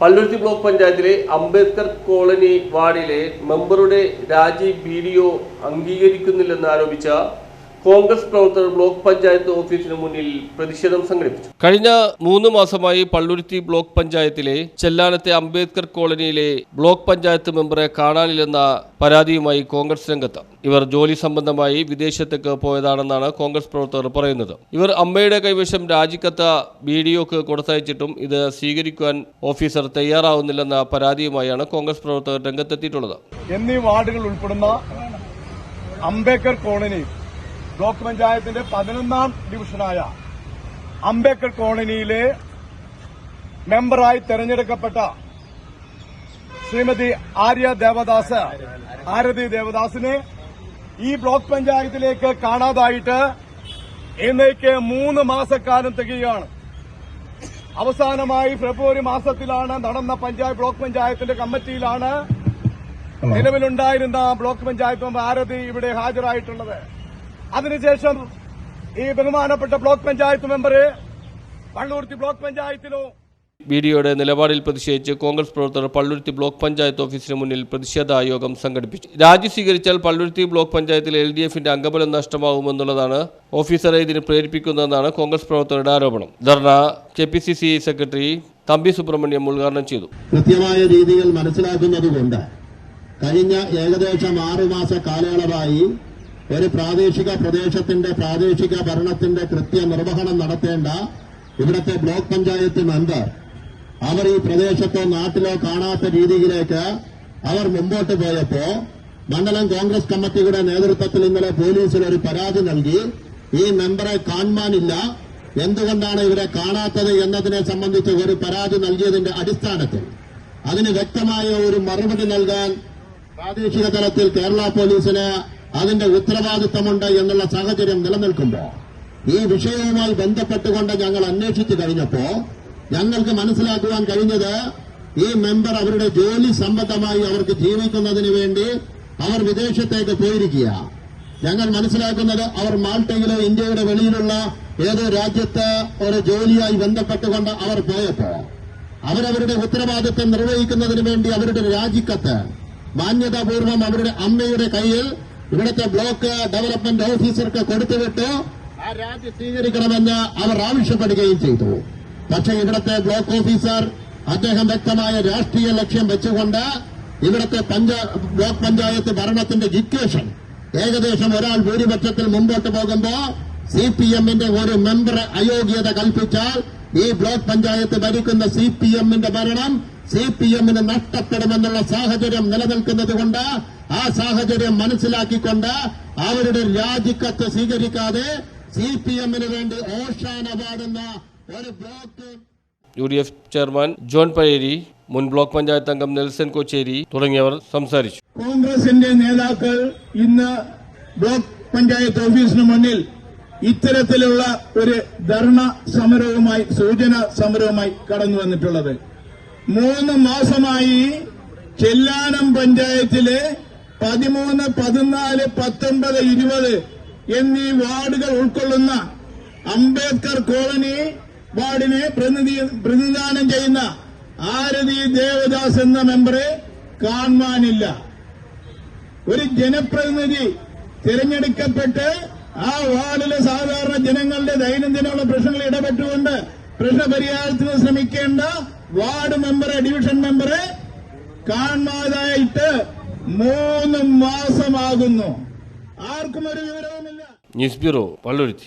Palluruthy block പഞ്ചായത്തിലെ Ambedkar colony വാർഡിലെ മെമ്പറുടെ രാജി ഒ അംഗീകരിക്കുന്നില്ലെന്ന് ആരോപിച്ച കോൺഗ്രസ് പ്രവർത്തകർ ബ്ലോക്ക് പഞ്ചായത്ത് ഓഫീസിന് മുന്നിൽ പ്രതിഷേധം സംഘടിപ്പിച്ചു. കഴിഞ്ഞ മൂന്ന് മാസമായി പള്ളുരുത്തി ബ്ലോക്ക് പഞ്ചായത്തിലെ ചെല്ലാനത്തെ അംബേദ്കർ കോളനിയിലെ ബ്ലോക്ക് പഞ്ചായത്ത് മെമ്പറെ കാണാനില്ലെന്ന പരാതിയുമായി കോൺഗ്രസ് രംഗത്ത്. ഇവർ ജോലി സംബന്ധമായി വിദേശത്തേക്ക് പോയതാണെന്നാണ് കോൺഗ്രസ് പ്രവർത്തകർ പറയുന്നത്. ഇവർ അമ്മയുടെ കൈവശം രാജിക്കത്ത് ബി ഡി ഒക്ക് കൊടുത്തയച്ചിട്ടും ഇത് സ്വീകരിക്കുവാൻ ഓഫീസർ തയ്യാറാവുന്നില്ലെന്ന പരാതിയുമായാണ് കോൺഗ്രസ് പ്രവർത്തകർ രംഗത്തെത്തിയിട്ടുള്ളത്. എന്നീ വാർഡുകൾ ഉൾപ്പെടുന്ന അംബേദ്കർ കോളനി ബ്ലോക്ക് പഞ്ചായത്തിന്റെ പതിനൊന്നാം ഡിവിഷനായ അംബേദ്കർ കോളനിയിലെ മെമ്പറായി തെരഞ്ഞെടുക്കപ്പെട്ട ശ്രീമതി ആര്യ ദേവദാസ് ആരതി ദേവദാസിനെ ഈ ബ്ലോക്ക് പഞ്ചായത്തിലേക്ക് കാണാതായിട്ട് ഇന്നേക്ക് മൂന്ന് മാസക്കാലം തികയുകയാണ്. അവസാനമായി ഫെബ്രുവരി മാസത്തിലാണ് നടന്ന പഞ്ചായത്ത് ബ്ലോക്ക് പഞ്ചായത്തിന്റെ കമ്മിറ്റിയിലാണ് നിലവിലുണ്ടായിരുന്ന ബ്ലോക്ക് പഞ്ചായത്ത് ആരതി ഇവിടെ ഹാജരായിട്ടുള്ളത്. അതിനുശേഷം ഈ ബഹുമാനപ്പെട്ട block panchayat member Palluruthy block പഞ്ചായത്തിലോ വീഡിയോയുടെ നിലപാടിൽ പ്രതിഷേധിച്ച് കോൺഗ്രസ് പ്രവർത്തകർ പള്ളുരുത്തി ബ്ലോക്ക് പഞ്ചായത്ത് ഓഫീസിന് മുന്നിൽ പ്രതിഷേധ യോഗം സംഘടിപ്പിച്ചു. രാജി സ്വീകരിച്ചാൽ പള്ളുരുത്തി ബ്ലോക്ക് പഞ്ചായത്തിലെ എൽ ഡി എഫിന്റെ അംഗബലം നഷ്ടമാകുമെന്നുള്ളതാണ് ഓഫീസറെ ഇതിന് പ്രേരിപ്പിക്കുന്നതെന്നാണ് കോൺഗ്രസ് പ്രവർത്തകരുടെ ആരോപണം. Dharna K P C C secretary Thampi Subramaniam ഉദ്ഘാടനം ചെയ്തു. കൃത്യമായ രീതിയിൽ മനസ്സിലാക്കുന്നത് കൊണ്ട് കഴിഞ്ഞ ഏകദേശം ആറുമാസ കാലയളവായി ഒരു പ്രാദേശിക പ്രദേശത്തിന്റെ പ്രാദേശിക ഭരണത്തിന്റെ കൃത്യ നിർവഹണം നടത്തേണ്ട ഇവിടുത്തെ ബ്ലോക്ക് പഞ്ചായത്ത് മെമ്പർ അവർ ഈ പ്രദേശത്തോ നാട്ടിലോ കാണാത്ത രീതിയിലേക്ക് അവർ മുമ്പോട്ട് പോയപ്പോ മണ്ഡലം കോൺഗ്രസ് കമ്മിറ്റിയുടെ നേതൃത്വത്തിൽ ഇന്നലെ പോലീസിൽ ഒരു പരാതി നൽകി ഈ മെമ്പറെ കാണുവാനില്ല എന്തുകൊണ്ടാണ് ഇവരെ കാണാത്തത് എന്നതിനെ സംബന്ധിച്ച് ഒരു പരാതി നൽകിയതിന്റെ അടിസ്ഥാനത്തിൽ. അതിന് വ്യക്തമായ ഒരു മറുപടി നൽകാൻ പ്രാദേശിക തലത്തിൽ കേരള പോലീസിന് അതിന്റെ ഉത്തരവാദിത്തമുണ്ട് എന്നുള്ള സാഹചര്യം നിലനിൽക്കുമ്പോൾ ഈ വിഷയവുമായി ബന്ധപ്പെട്ടുകൊണ്ട് ഞങ്ങൾ അന്വേഷിച്ചു കഴിഞ്ഞപ്പോൾ ഞങ്ങൾക്ക് മനസ്സിലാക്കുവാൻ കഴിഞ്ഞത് ഈ മെമ്പർ അവരുടെ ജോലി സംബന്ധമായി അവർക്ക് ജീവിക്കുന്നതിന് വേണ്ടി അവർ വിദേശത്തേക്ക് പോയിരിക്കുക. ഞങ്ങൾ മനസ്സിലാക്കുന്നത് അവർ മാൾട്ടയിലോ ഇന്ത്യയുടെ വെളിയിലുള്ള ഏതോ രാജ്യത്ത് ഒരു ജോലിയായി ബന്ധപ്പെട്ടുകൊണ്ട് അവർ പോയപ്പോ അവരവരുടെ ഉത്തരവാദിത്തം നിർവഹിക്കുന്നതിന് വേണ്ടി അവരുടെ രാജിക്കത്ത് മാന്യതാപൂർവം അവരുടെ അമ്മയുടെ കയ്യിൽ ഇവിടുത്തെ ബ്ലോക്ക് ഡെവലപ്മെന്റ് ഓഫീസർക്ക് കൊടുത്തുവിട്ട് ആ രാജി സ്വീകരിക്കണമെന്ന് അവർ ആവശ്യപ്പെടുകയും ചെയ്തു. പക്ഷേ ഇവിടുത്തെ ബ്ലോക്ക് ഓഫീസർ അദ്ദേഹം വ്യക്തമായ രാഷ്ട്രീയ ലക്ഷ്യം വെച്ചുകൊണ്ട് ഇവിടുത്തെ ബ്ലോക്ക് പഞ്ചായത്ത് ഭരണത്തിന്റെ ഇക്വേഷൻ ഏകദേശം ഒരാൾ ഭൂരിപക്ഷത്തിൽ മുമ്പോട്ട് പോകുമ്പോ സി പി എമ്മിന്റെ ഒരു മെമ്പർ അയോഗ്യത കൽപ്പിച്ചാൽ ഈ ബ്ലോക്ക് പഞ്ചായത്ത് ഭരിക്കുന്ന സി പി എമ്മിന്റെ ഭരണം സി പി എമ്മിന് നഷ്ടപ്പെടുമെന്നുള്ള സാഹചര്യം നിലനിൽക്കുന്നത് കൊണ്ട് ആ സാഹചര്യം മനസ്സിലാക്കിക്കൊണ്ട് അവരുടെ രാജിക്കത്ത് സ്വീകരിക്കാതെ സി പി എമ്മിന് വേണ്ടി പാടുന്ന ഒരു block U D F chairman John Pazheri മുൻ ബ്ലോക്ക് പഞ്ചായത്ത് അംഗം നെൽസൺ കൊച്ചേരി തുടങ്ങിയവർ സംസാരിച്ചു. കോൺഗ്രസിന്റെ നേതാക്കൾ ഇന്ന് ബ്ലോക്ക് പഞ്ചായത്ത് ഓഫീസിന് മുന്നിൽ ഇത്തരത്തിലുള്ള ഒരു ധർണ സമരവുമായി സൂചന സമരവുമായി കടന്നു വന്നിട്ടുള്ളത്. മൂന്ന് മാസമായി ചെല്ലാനം പഞ്ചായത്തിലെ പതിമൂന്ന് പതിനാല് പത്തൊമ്പത് ഇരുപത് എന്നീ വാർഡുകൾ ഉൾക്കൊള്ളുന്ന അംബേദ്കർ കോളനി വാർഡിനെ പ്രതിനിധാനം ചെയ്യുന്ന ആരതി ദേവദാസ് എന്ന മെമ്പറെ കാണുവാനില്ല. ഒരു ജനപ്രതിനിധി തിരഞ്ഞെടുക്കപ്പെട്ട് ആ വാർഡിലെ സാധാരണ ജനങ്ങളുടെ ദൈനംദിനമുള്ള പ്രശ്നങ്ങൾ ഇടപെട്ടുകൊണ്ട് പ്രശ്നപരിഹാരത്തിന് ശ്രമിക്കേണ്ട വാർഡ് മെമ്പറെ ഡിവിഷൻ മെമ്പറെ കാണാതായിട്ട് മൂന്ന് മാസമാകുന്നു. ആർക്കും ഒരു വിവരവുമില്ല. News bureau Palluruthy